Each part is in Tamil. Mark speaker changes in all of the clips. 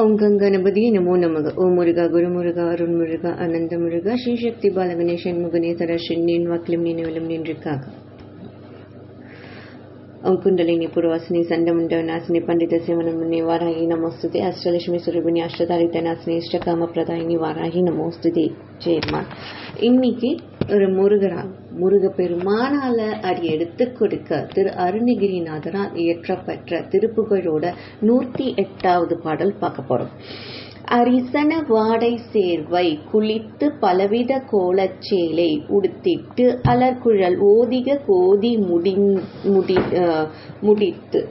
Speaker 1: ஓம் கங்கணபதி நமோ நமக ஓம் முருகா குருமுருகா அருண் முருகா அனந்த முருகா ஸ்ரீசக்தி பாலகணேசன் முகநேசர ஷின்னின் வாக்கிலும் நினைவிலும் நின்றுக்காக ಕುಂಡಲಿನಿ ಪೂರ್ವಾಸಿನಿ ಸಂಡಮುಂಡ ನಾಸಿನಿ ಪಂಡಿತ ಶಿವನಮುನಿ ವಾರಾಹಿ ನಮೋಸ್ತುತೆ ಅಷ್ಟಲಕ್ಷ್ಮಿ ಸ್ವರೂಪಿಣಿ ಅಷ್ಟದಾರಿತ ನಾಸಿನಿ ಇಷ್ಟಕಾಮ ಪ್ರದಾಯಿನಿ வாராகி நமோஸ்துதி ஜெயம்மா இன்னைக்கு ஒரு முருகரா முருக பெருமானால அடி எடுத்து கொடுக்க திரு அருணகிரிநாதரால் இயற்றப்பெற்ற திருப்புகழோட நூற்றி எட்டாவது பாடல் பார்க்க போறோம் அரிசன வாடை சேர்வை குளித்து பலவித கோலச்சேலை உடுத்திட்டு அலர்குழல் ஓதிக கோதி முடி முடி முடித்து.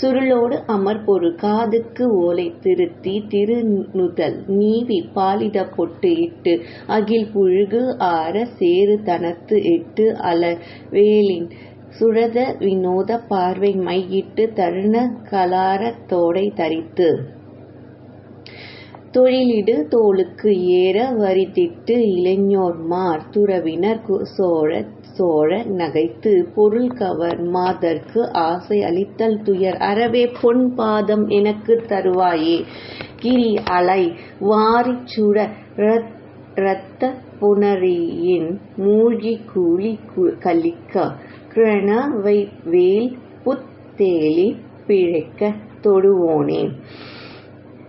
Speaker 1: சுருளோடு அமர்பொரு காதுக்கு ஓலை திருத்தி திருநுதல் நீவி பாலிட பொட்டு இட்டு அகில் புழுகு ஆற சேறு தனத்து இட்டு அலர் வேலின் சுழத வினோத பார்வை மையிட்டு தருண கலார தோடை தரித்து. தொழிலிடு தோளுக்கு ஏற வரித்திட்டு இளைஞர்மார் துறவினர் சோழ சோழ நகைத்து பொருள் கவர் ஆசை அளித்தல் துயர். அறவே பொன் பாதம் எனக்கு தருவாயே. கிரி அலை வாரிச் சுட இரத்த புனரியின் மூழ்கி கூலி கலிக்க கிரணவை வேல் புத்தேலி பிழைக்க தொடுவோனே.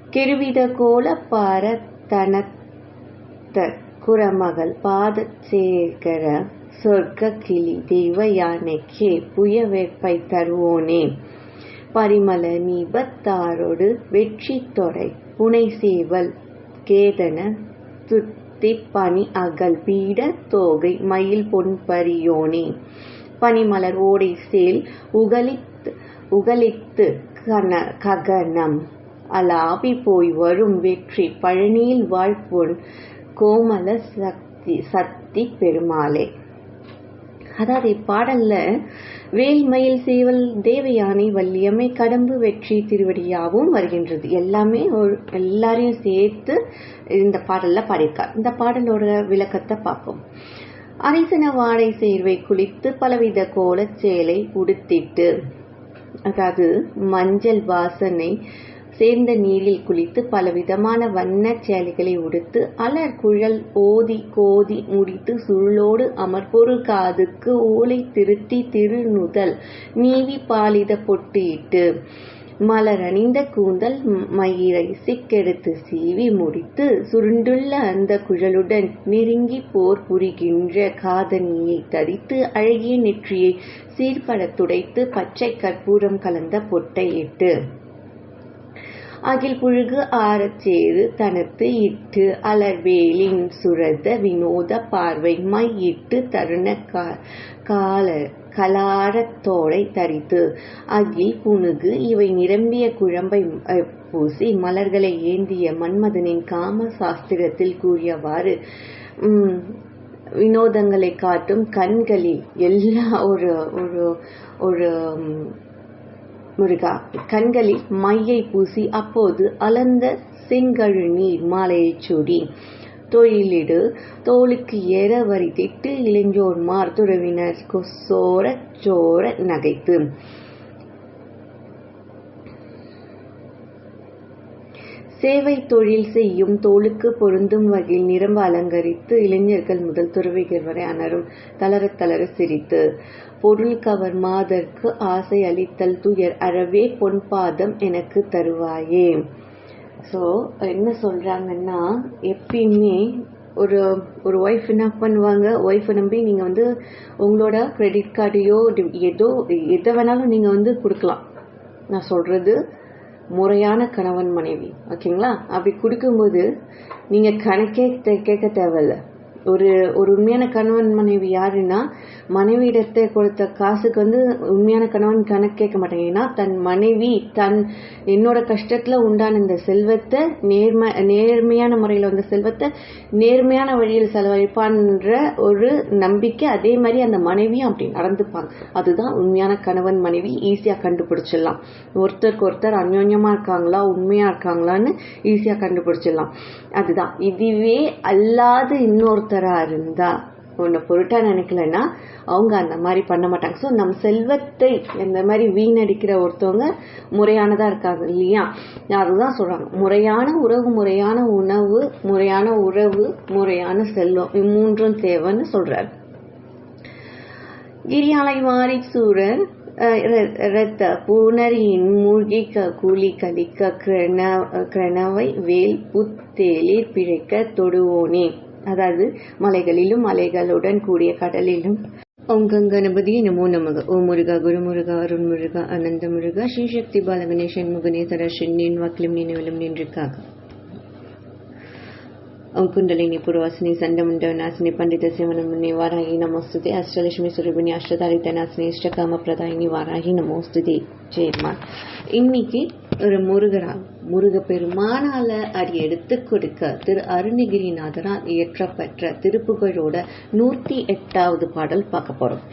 Speaker 1: கிருவித கோல பார தனத்த குரமகள் பாதச்சேகர சொர்க்க கிளி தெய்வ யானைக்கே புய தருவோனே. பரிமள நீபத்தாரோடு வெற்றி தொடை புனை சேவல் கேதன துத்தி பனி அகல் பீட தோகை மயில் பொன்பரியோனே பனிமலர் ஓடி சேல் உகலித்து உகலித்து கன ககனம். அலாபி போய் வரும் வெற்றி பழனியில் வாழ்பொன் கோமல சக்தி சக்தி பெருமாளே. அதாவது இப்பாடல்ல வேல்மயில் சேவல் தேவயானை வள்ளியம்மை கடம்பு வெற்றி திருவடியாகவும் வருகின்றது. எல்லாமே எல்லாரையும் சேர்த்து இந்த பாடல்ல பாடியிருக்கார். இந்த பாடலோட விளக்கத்தை பார்ப்போம். அரிசன வாழை சேர்வை குளித்து பலவித கோலச் சேலை உடுத்திட்டு அதாவது மஞ்சள் வாசனை சேர்ந்த நீரில் குளித்து பலவிதமான வண்ண சேலைகளை உடுத்து அலர் குழல் ஓதி கோதி முடித்து சுருளோடு அமர்பொரு காதுக்கு ஓலை திருத்தி திருநுதல் நீவி பாலித பொட்டு மலரணிந்த மலர் அணிந்த கூந்தல் மயிரை சிக்கெடுத்து சீவி முடித்து சுருண்டுள்ள அந்த குழலுடன் நெருங்கி போர் புரிகின்ற காதணியை தரித்து அழகிய நெற்றியை சீர்பட துடைத்து பச்சை கற்பூரம் கலந்த பொட்டை இட்டு அகில் புழுகு ஆறச்சேது தனத்து இட்டு அலர்வேலின் சுரத வினோத பார்வை மையிட்டு தருண கால கலாரத்தோடை தரித்து. அகில் புனுகு இவை நிரம்பிய குழம்பை பூசி மலர்களை ஏந்திய மன்மதனின் காம சாஸ்திரத்தில் கூறியவாறு வினோதங்களை காட்டும் கண்களில் எல்லா ஒரு ஒரு ஒரு முருகா கண்களில் மையை பூசி அப்போது அலர்ந்த செங்கழு நீர் மாலையை சூடி தொழிலிடு தோளுக்கு ஏற வரி வரித்திட்டு இளைஞோர் மார்துறவினர் சோர சோர நகைத்து சேவை தொழில் செய்யும் தோளுக்கு பொருந்தும் வகையில் நிரம்ப அலங்கரித்து இளைஞர்கள் முதல் துறவிகள் வரை அனரும் தளர தளர சிரித்து. பொருள் கவர் மாதர்க்கு ஆசை அளித்தல் துயர் அறவே பொன்பாதம் எனக்கு தருவாயே. ஸோ என்ன சொல்கிறாங்கன்னா எப்பயுமே ஒரு ஒரு ஒய்ஃப் என்ன பண்ணுவாங்க? ஒய்ஃபை நம்பி நீங்கள் வந்து உங்களோட கிரெடிட் கார்டையோ ஏதோ எதை வேணாலும் நீங்கள் வந்து கொடுக்கலாம். நான் சொல்கிறது முறையான கணவன் மனைவி. ஓகேங்களா அப்படி கொடுக்கும்போது நீங்கள் கணக்கே கேட்க தேவையில்ல. ஒரு ஒரு உண்மையான கணவன் மனைவி யாருன்னா மனைவியிடத்தை கொடுத்த காசுக்கு வந்து உண்மையான கணவன் கணக்கு கேட்க மாட்டாங்க. ஏன்னா தன் மனைவி தன் என்னோட கஷ்டத்துல உண்டான இந்த செல்வத்தை நேர்ம நேர்மையான முறையில் வந்த செல்வத்தை நேர்மையான வழியில் செலவழிப்பான்ற ஒரு நம்பிக்கை அதே மாதிரி அந்த மனைவியும் அப்படி நடந்துப்பாங்க. அதுதான் உண்மையான கணவன் மனைவி ஈஸியா கண்டுபிடிச்சிடலாம். ஒருத்தருக்கு ஒருத்தர் அந்யோன்யமா இருக்காங்களா உண்மையா இருக்காங்களான்னு ஈஸியா கண்டுபிடிச்சிடலாம். அதுதான். இதுவே அல்லாது இன்னொருத்தரா இருந்தால் ஒன்று பொருட்டாக நினைக்கலன்னா அவங்க அந்த மாதிரி பண்ண மாட்டாங்க. ஸோ நம் செல்வத்தை இந்த மாதிரி வீணடிக்கிற ஒருத்தவங்க முறையானதாக இருக்காங்க இல்லையா? அதுதான் சொல்கிறாங்க முறையான உறவு முறையான உணவு முறையான உறவு முறையான செல்வம். இம்மூன்றும் தேவைன்னு சொல்கிறார் கிரியாலை மாறி சூரன் ரத்த பூனரியின் மூழ்கி கூலி கலிக்க கிரண கிரணவை வேல் புத்தேலில் பிழைக்க தொடுவோனே. அதாவது மலைகளிலும் மலைகளுடன் கூடிய கடலிலும். ஓங்கம் கணபதி நமோ நமக. ஓ முருகா குரு முருகா அருண் முருகா அனந்த முருகா ஸ்ரீசக்தி பாலகணேசன் முகநேசர சென்னின் வாக்கிலும் நினைவிலும் நின்றுக்காக ஓம் குண்டலினி புரவாசினி சண்டமுண்ட பண்டித சிவனமுனி வாராகி நமோஸ்துதி. அஷ்டலட்சுமி சுரபிணி அஷ்டதாரித்த நாசினி இஷ்டகாம பிரதாயினி வாராகி நமோஸ்துதி. ஜெயம்மா. இன்னைக்கு ஒரு முருகரா முருக பெருமானால அடி எடுத்து கொடுக்க திரு அருணகிரிநாதரால் இயற்றப்பெற்ற திருப்புகழோட நூத்தி எட்டாவது பாடல் பார்க்க போறோம்.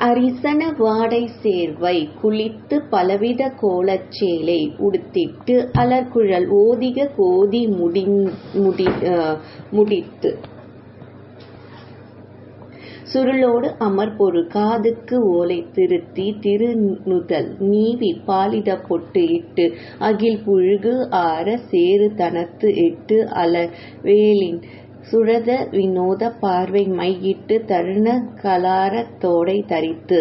Speaker 1: அரிசன வாடை சேர்வை குளித்து பலவித கோலச்சேலை உடுத்திட்டு அலர்குழல் ஓதிக கோதி முடி முடி முடித்து சுருளோடு அமர்பொரு காதுக்கு ஓலை திருத்தி திருநுதல் நீவி பாலிட பொட்டு இட்டு அகில் புழுகு ஆற சேறு தனத்து இட்டு அல வேலின் சுழத வினோத பார்வை மையிட்டு தருண கலார தோடை தரித்து.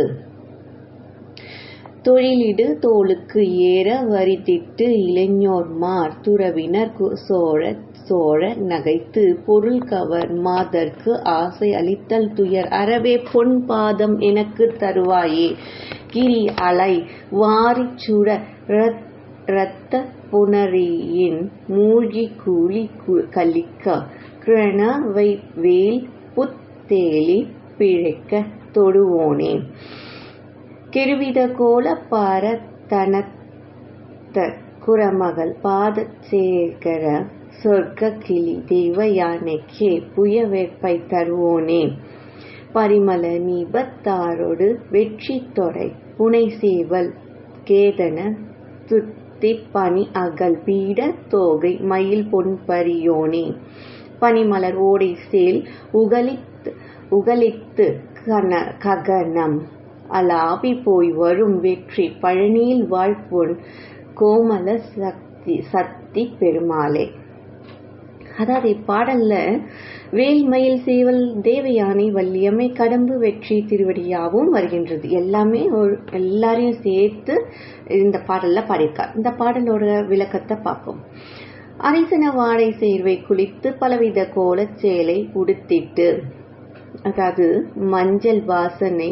Speaker 1: தொழிலிடு தோளுக்கு ஏற வரித்திட்டு இளைஞர்மார் துறவினர் சோழ சோழ நகைத்து பொருள் கவர் மாதர்க்கு ஆசை அளித்தல் துயர். அறவே பொன் பாதம் எனக்கு தருவாயே. கிரி அலை வாரிச் சுட இரத்த புனரியின் மூழ்கி கூலி கலிக்க. கிரணவை வேல் புத்தேலி பிழைக்க தொடுவோனே. கெருவித கோல பார தனத்த குரமகள் சேகர சொர்க்க கிளி தெய்வ யானைக்கே புய வேப்பை தருவோனே. பரிமள நீபத்தாரோடு வெற்றி தொடை புனை சேவல் கேதன துத்தி பனி அகல் பீட தோகை மயில் பொன்பரியோனே பனிமலர் ஓடை சேல் உகலித்து உகலித்து கன ககனம் அலாபி போய் வரும் வெற்றி பழனியில் வாழ்பொன் கோமல சக்தி சக்தி பெருமாளே. அதாவது இப்பாடல்ல வேல்மயில் சேவல் தேவயானை வள்ளியம்மை கடம்பு வெற்றி திருவடியாகவும் வருகின்றது. எல்லாமே எல்லாரையும் சேர்த்து இந்த பாடல்ல பாடியிருக்கார். இந்த பாடலோட விளக்கத்தை பார்ப்போம். அரிசன வாழை சேர்வை குளித்து பலவித கோலச் சேலை உடுத்திட்டு அதாவது மஞ்சள் வாசனை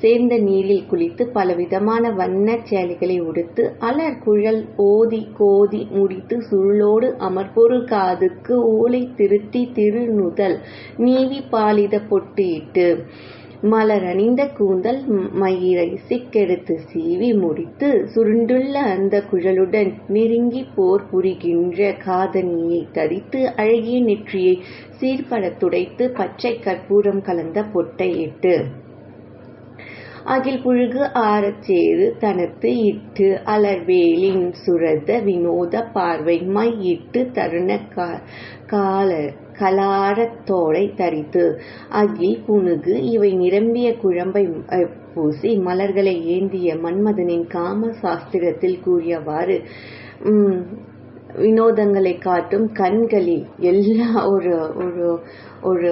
Speaker 1: சேர்ந்த நீரில் குளித்து பலவிதமான வண்ணச் சேலைகளை உடுத்து அலர் குழல் ஓதி கோதி முடித்து சுருளோடு அமர்பொரு காதுக்கு ஓலை திருத்தி திருநுதல் நீவி பாலித பொட்டு இட்டு மலர் அணிந்த கூந்தல் மயிரை சிக்கெடுத்து சீவி முடித்து சுருண்டுள்ள அந்த குழலுடன் நெருங்கி போர் புரிகின்ற காதனியை தரித்து அழகிய நெற்றியை சீர்பட துடைத்து பச்சை கற்பூரம் கலந்த பொட்டை இட்டு அகில் புழுகு ஆறச்சேது தனத்து இட்டு அலர்வேலின் சுரத வினோத பார்வை மை இட்டு தருண கால கலாரத்தோடை தரித்து. அகில் புனுகு இவை நிரம்பிய குழம்பை பூசி மலர்களை ஏந்திய மன்மதனின் காம சாஸ்திரத்தில் கூறியவாறு வினோதங்களை காட்டும் கண்களில் எல்லா ஒரு ஒரு ஒரு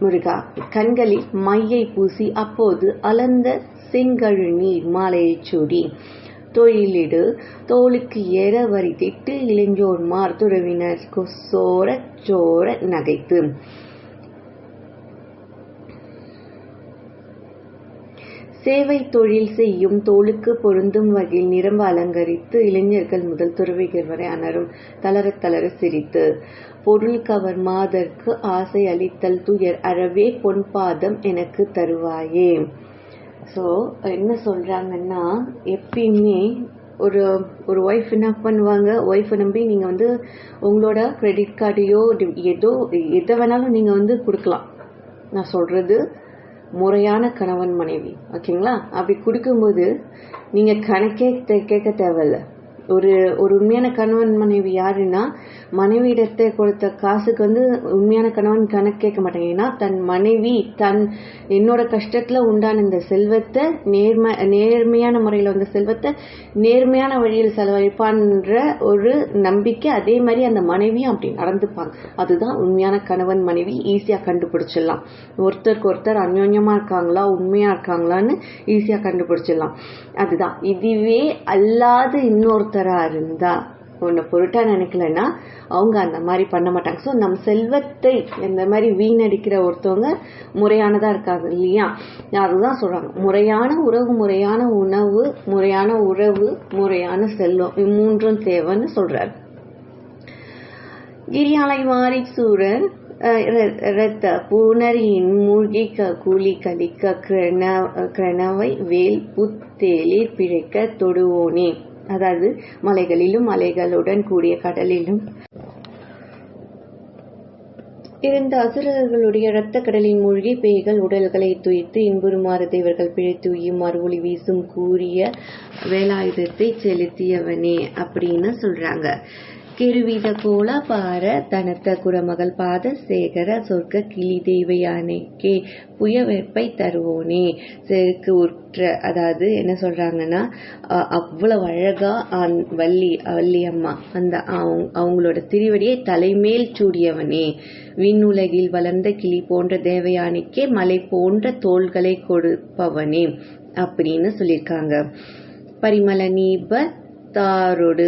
Speaker 1: முருகா கண்களில் மையை பூசி அப்போது அலர்ந்த செங்கழு நீர் மாலையைச் சூடி தொழிலிடு தோளுக்கு ஏற வரி திட்டு மார் துறவினர் சோர சோர நகைத்து சேவை தொழில் செய்யும் தோளுக்கு பொருந்தும் வகையில் நிரம்ப அலங்கரித்து இளைஞர்கள் முதல் துறவிகள் வரை அனரும் தளர தளர சிரித்து. பொருள் கவர் மாதர்க்கு ஆசை அளித்தல் துயர் அறவே பொன்பாதம் எனக்கு தருவாயே. ஸோ என்ன சொல்கிறாங்கன்னா எப்பயுமே ஒரு ஒரு ஒய்ஃப் என்ன பண்ணுவாங்க? ஒய்ஃபை நம்பி நீங்கள் வந்து உங்களோட க்ரெடிட் கார்டையோ ஏதோ எதை வேணாலும் நீங்கள் வந்து கொடுக்கலாம். நான் சொல்கிறது முறையான கணவன் மனைவி. ஓகேங்களா அப்படி கொடுக்கும்போது நீங்கள் கணக்கே கேட்க தேவையில்ல. ஒரு ஒரு உண்மையான கணவன் மனைவி யாருன்னா மனைவியிடத்தை கொடுத்த காசுக்கு வந்து உண்மையான கணவன் கணக்கு கேட்க மாட்டாங்க. ஏன்னா தன் மனைவி தன் என்னோட கஷ்டத்தில் உண்டான இந்த செல்வத்தை நேர்ம நேர்மையான முறையில் வந்த செல்வத்தை நேர்மையான வழியில் செலவழிப்பான்ற ஒரு நம்பிக்கை அதே மாதிரி அந்த மனைவியும் அப்படி நடந்துப்பாங்க. அதுதான் உண்மையான கணவன் மனைவி ஈஸியாக கண்டுபிடிச்சிடலாம். ஒருத்தருக்கு ஒருத்தர் அந்யோன்யமாக இருக்காங்களா உண்மையாக இருக்காங்களான்னு ஈஸியாக கண்டுபிடிச்சிடலாம். அதுதான். இதுவே அல்லாது இன்னொருத்தர் இருந்தா உன்னை பொருட்டாக நினைக்கலன்னா அவங்க அந்த மாதிரி பண்ண மாட்டாங்க. ஸோ நம் செல்வத்தை இந்த மாதிரி வீணடிக்கிற ஒருத்தவங்க முறையானதாக இருக்காங்க இல்லையா? அதுதான் சொல்கிறாங்க முறையான உறவு முறையான உணவு முறையான உறவு முறையான செல்வம். இம்மூன்றும் தேவைன்னு சொல்றாரு. கிரியாலை மாறி சூரன் ரத்த பூனரியின் மூழ்கி கூலி கலிக்க கிரணவை வேல் புத்தேலிர் பிழைக்க தொடுவோனே. அதாவது மலைகளிலும் மலைகளுடன் கூடிய கடலிலும். இருந்த அசுரர்களுடைய இரத்த கடலில் மூழ்கி பேய்கள் உடல்களை துய்த்து இன்புறுமாறு தேவர்கள் பிழைத்து உய்யுமாறு ஒளி வீசும் கூறிய வேலாயுதத்தை செலுத்தியவனே அப்படின்னு சொல்றாங்க. கிருவித கோல பார தனத்த குரமகள் பாத சேகர சொர்க்க கிளி தெய்வயானைக்கே புய வெப்பை தருவோனே செருக்கு உற்ற அதாவது என்ன சொல்றாங்கன்னா அவ்வளவு அழகா வள்ளி வள்ளி அம்மா அந்த அவங்களோட திருவடியை தலைமேல் சூடியவனே. விண்ணுலகில் வளர்ந்த கிளி போன்ற தேவயானைக்கே மலை போன்ற தோள்களை கொடுப்பவனே அப்படின்னு சொல்லியிருக்காங்க. பரிமள நீப தாரொடு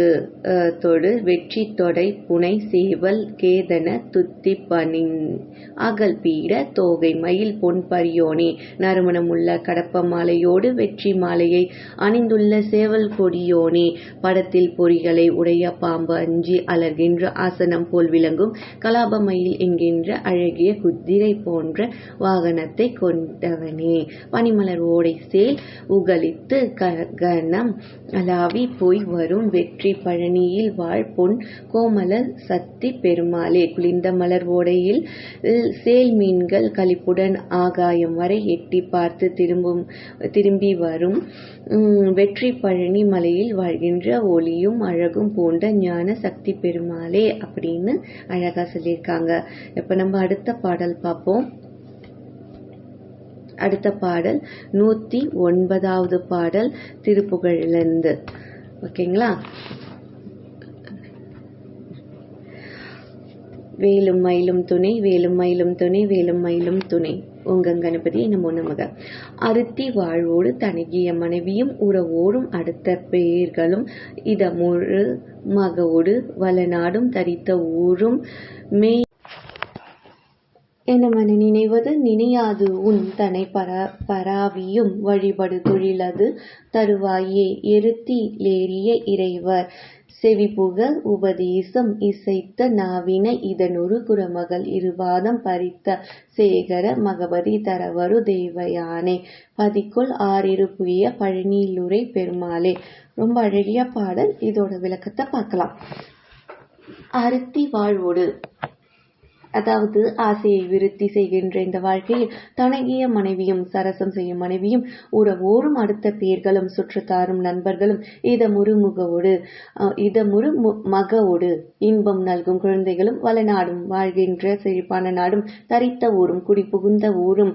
Speaker 1: தொடு வெற்றி தொடை புனை சேவல் கேதன துத்தி பணின் அகல் பீட தோகை மயில் பொன் பரியோனே. நறுமணமுள்ள கடப்ப மாலையோடு வெற்றி மாலையை அணிந்துள்ள சேவல் கொடியோனே. படத்தில் பொறிகளை உடைய பாம்பு அஞ்சி அலர்கின்ற ஆசனம் போல் விளங்கும். கலாப மயில் என்கின்ற அழகிய குதிரை போன்ற வாகனத்தை கொண்டவனே. பனிமலர் ஓடை சேல் உகலித்து கனம் அலாவி போய் வரும் வெற்றி பழனியில் வாழ் பொன் கோமல சக்தி பெருமாளே. குளிர்ந்த மலர் ஓடையில் சேல் மீன்கள் கழிப்புடன் ஆகாயம் வரை எட்டி பார்த்து திரும்பும் திரும்பி வரும் வெற்றி பழனி மலையில் வாழ்கின்ற ஒளியும் அழகும் போன்ற ஞான சக்தி பெருமாளே அப்படின்னு அழகா சொல்லியிருக்காங்க. இப்ப நம்ம அடுத்த பாடல் பார்ப்போம். அடுத்த பாடல் நூத்தி ஒன்பதாவது பாடல் திருப்புகழிலிருந்து. வேலும் மயிலும் துணை வேலும் மயிலும் துணை வேலும் மயிலும் துணை. உங்க கணபதி நமோ நமக அருத்தி வாழ்வோடு தனகிய மனைவியும் உறவோடும் அடுத்த பெயர்களும் இதமுழு மகவோடு வளநாடும் தரித்த ஊரும் மே எனமன நினைவது நினையாது. உன் தனை பரா பராவியும் வழிபடு தொழிலது தருவாயே. எருத்தி லேறிய இறைவர். செவிபுக உபதேசம் இசைத்த நாவின இதனொரு குரமகள் இருவாதம் பறித்த சேகர மகபதி தரவரு தேவயானே. பதிக்குள் ஆறிரு பழனியிலுரை பெருமாளே. ரொம்ப அழகிய பாடல். இதோட விளக்கத்தை பார்க்கலாம். அருத்தி வாழ்வோடு. அதாவது ஆசையை விருத்தி செய்கின்ற இந்த வாழ்க்கையில் தனகிய மனைவியும் சரசம் செய்யும் மனைவியும் உறவோடும் அடுத்த பேர்களும் சுற்றுத்தாரும் நண்பர்களும் இதமுறு முகவோடு இதமுறு மகவோடு இன்பம் நல்கும் குழந்தைகளும் வளநாடும் வாழ்கின்ற செழிப்பான நாடும் தரித்த ஊரும் குடி புகுந்த ஊரும்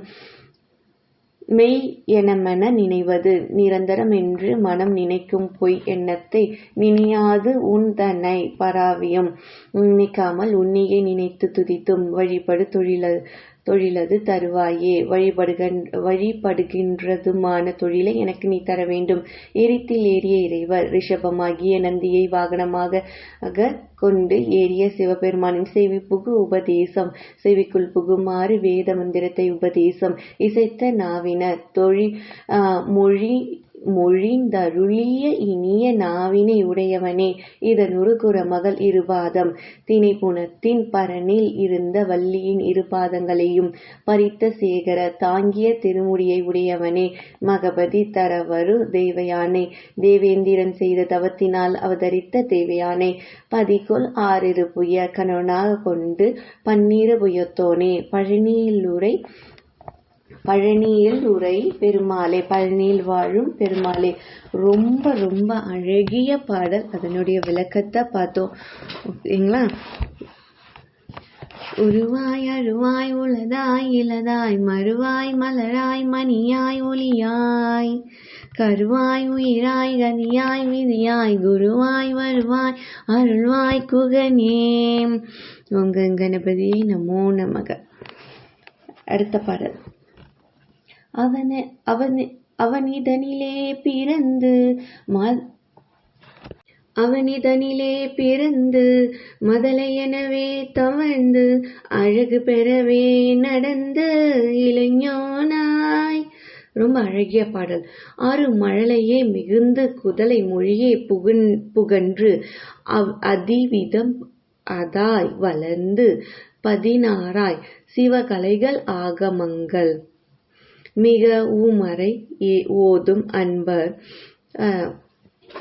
Speaker 1: மெய் எனமென நினைவது. நிரந்தரம் என்று மனம் நினைக்கும் பொய் எண்ணத்தை நினையாது உன் தன்னை பராவியம். நினைக்காமல் உன்னையே நினைத்து துதித்தும் வழிபடு தொழில தொழிலது தருவாயே. வழிபடுகன் வழிபடுகின்றதுமான தொழிலை எனக்கு நீ தர வேண்டும். எரித்தில் ஏறிய இறைவர் ரிஷபமாகிய நந்தியை வாகனமாக கொண்டு ஏறிய சிவபெருமானின் செவி புகு உபதேசம். செவிக்குள் புகுமாறு வேத மந்திரத்தை உபதேசம். இசைத்த நாவினர் தொழில் மொழி மொழிந்தருளிய இனிய நாவினை உடையவனே. இதனுருகுற மகள் இருபாதம். திணைப்புணத்தின் பரனில் இருந்த வள்ளியின் இருபாதங்களையும் பறித்த சேகர தாங்கிய திருமுடியை உடையவனே. மகபதி தரவரு தேவயானை. தேவேந்திரன் செய்த தவத்தினால் அவதரித்த தேவயானை. பதிக்குள் ஆறிரு புய கணவனாக கொண்டு பன்னீர புயத்தோனே. பழனியிலுரை பழனியில் உரை பெருமாளே பழனியில் வாழும் பெருமாளே. ரொம்ப ரொம்ப அழகிய பாடல். அதனுடைய விளக்கத்தை பார்த்தோம். ஓகேங்களா? உருவாய் அருவாய் உளதாய் இளதாய் மறுவாய் மலராய் மணியாய் ஒளியாய். கருவாய் உயிராய் கதியாய் விதியாய் குருவாய் வருவாய் அருள்வாய் குகனே. உங்க கணபதி நமோ நமக. அடுத்த பாடல். அவன அவன் அவனிதனிலே பிறந்து ம அவனிதனிலே பிறந்து மதலையெனவே தவழ்ந்து அழகு பெறவே நடந்த இளைஞனாய். ரொம்ப அழகிய பாடல். ஆறு மழலையே மிகுந்து குதலை மொழியே புகன் புகன்று அதிவிதம் அதாய் வளர்ந்து பதினாறாய். சிவகலைகள் ஆகமங்கள். மிக ஊமறை ஓதும் அன்பர்.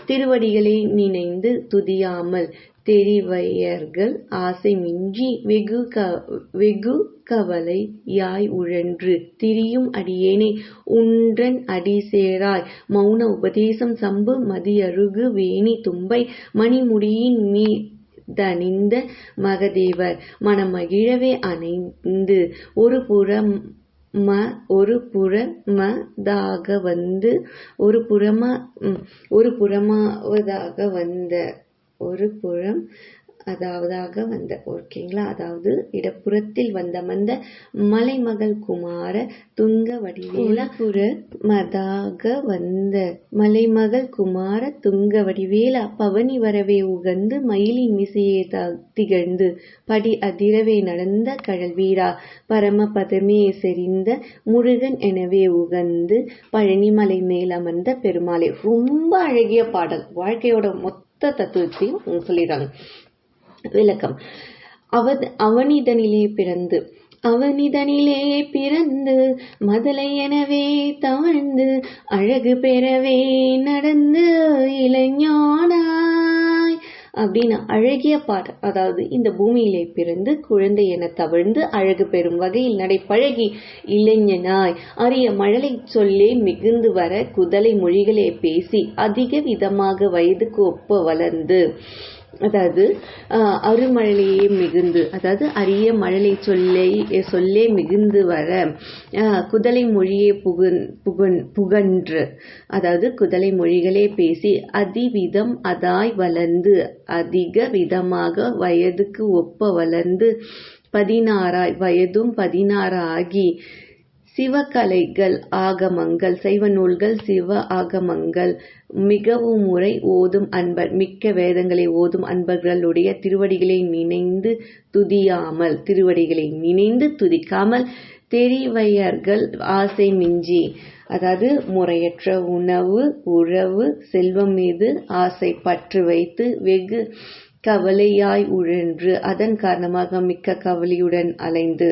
Speaker 1: திருவடிகளை நினைந்து துதியாமல் தெரிவையர்கள் ஆசை மிஞ்சி வெகு க வெகு கவலை யாய் உழன்று. திரியும் அடியேனே உன்றன் அடி சேராய். மௌன உபதேசம் சம்பு மதியருகு வேணி தும்பை மணிமுடியின் மீ தனிந்த மகதேவர். மனமகிழவே அணைந்து ஒரு புறம் ம ஒரு புறமதாக வந்து ஒரு புறமா ஒரு புறமாவதாக வந்த ஒரு புறம் அதாவதாக வந்த ஓகேங்களா? அதாவது இடப்புறத்தில் வந்த மந்த மலைமகள் குமார துங்க வடிவேல புற மதாக வந்த மலைமகள் குமார துங்க வடிவேலா பவனி வரவே உகந்து மயிலின் மிசையே திகழ்ந்து படி அதிரவே நடந்த கடல் வீரா பரம பதமே செறிந்த முருகன் எனவே உகந்து பழனிமலை மேல் அமர்ந்த பெருமாளே. ரொம்ப அழகிய பாடல். வாழ்க்கையோட மொத்த தத்துவத்தையும் சொல்லிடுறாங்க விளக்கம். அவ அவனிதனிலே பிறந்து அவனிதனிலே பிறந்து மதலை எனவே தவழ்ந்து அழகு பெறவே நடந்து இளைஞானாய். அப்படின்னு அழகிய பாட்டு அதாவது இந்த பூமியிலே பிறந்து குழந்தை என தவழ்ந்து அழகு பெறும் வகையில் நடைப்பழகி இளைஞனாய். அரிய மழலை சொல்லே மிகுந்து வர குதலை மொழிகளே பேசி அதிக விதமாக வயதுக்கு ஒப்ப வளர்ந்து அதாவது அருமழலையே மிகுந்து அதாவது அரிய மழலை சொல்லை சொல்லே மிகுந்து வர குதலை மொழியே புகன் புகன் புகன்று அதாவது குதலை மொழிகளே பேசி அதிவிதம் அதாய் வளர்ந்து அதிக விதமாக வயதுக்கு ஒப்ப வளர்ந்து பதினாறாய் வயதும் பதினாறு ஆகி சிவகலைகள் ஆகமங்கள் சைவ நூல்கள் சிவ ஆகமங்கள் மிகவும் முறை ஓதும் அன்பர் மிக்க வேதங்களை ஓதும் அன்பர்களுடைய திருவடிகளை நினைந்து துதியாமல் திருவடிகளை நினைந்து துதிக்காமல் தெரிவையர்கள் ஆசை மிஞ்சி அதாவது முறையற்ற உணவு உறவு செல்வம் மீது ஆசை பற்று வைத்து வெகு கவலையாய் உழன்று அதன் காரணமாக மிக்க கவலையுடன் அலைந்து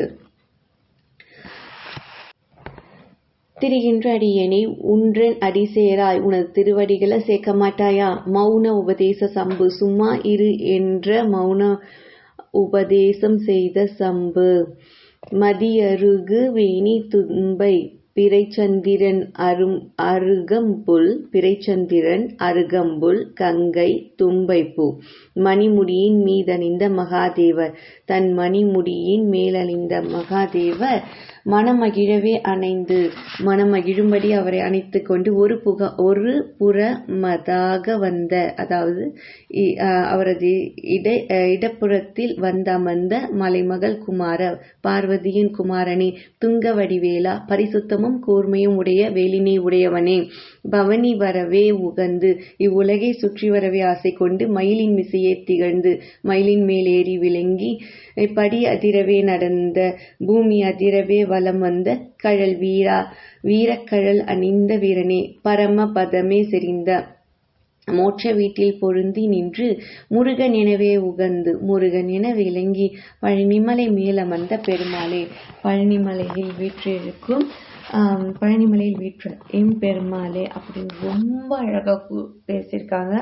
Speaker 1: திரிகின்ற அடியேனை உன்றன் அடி சேராய் உனது திருவடிகளை சேர்க்க மாட்டாயா மௌன உபதேச சம்பு சும்மா இரு என்ற மௌன உபதேசம் செய்த சம்பு. மதியருகு வேணி தும்பை பிறைச்சந்திரன் அரும் அருகம்புல் பிறைச்சந்திரன் அருகம்புல் கங்கை தும்பைப்பூ. மணிமுடியின் மீதணிந்த மகாதேவர் தன் மணிமுடியின் மேலணிந்த மகாதேவர் மனமகிழவே அணைந்து மனமகிழும்படி அவரை அணைத்து கொண்டு ஒரு புக ஒரு புறமதாக வந்த அதாவது அவரது இட இடப்புறத்தில் வந்த அமர்ந்த மலைமகள் குமார பார்வதியின் குமாரனே துங்க வடிவேலா பரிசுத்தமும் கூர்மையும் உடைய வேலினை உடையவனே. பவனி வரவே உகந்து இவ்வுலகை சுற்றி வரவே ஆசை கொண்டு மயிலின் மிசையே திகழ்ந்து மயிலின் மேல் ஏறி விளங்கி படி அதிரவே நடந்த பூமி அதிரவே வலம் வந்த கழல் வீரா வீரக்கழல் அணிந்த வீரனே பரம பதமே செறிந்த. மோட்ச வீட்டில் பொருந்தி நின்று முருகன் எனவே உகந்து முருகன் என விளங்கி பழனிமலை மேலமர்ந்த பெருமாளே பழனிமலையில் வீற்றிருக்கும் பழனிமலையில் வீற்ற எம் பெருமாளே அப்படின்னு ரொம்ப அழகாக பேசியிருக்காங்க.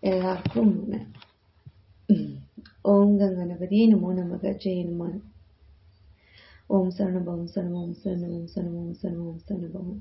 Speaker 1: எல்லாருக்கும் ஓம் கங்கணபதி நமோ நமக ஜெயனுமான் ஓம் சரணபவம் சரணம் ஓம் சரணம் ஓம் சரணம் ஓம் சரணம் ஓம் சரணபவம்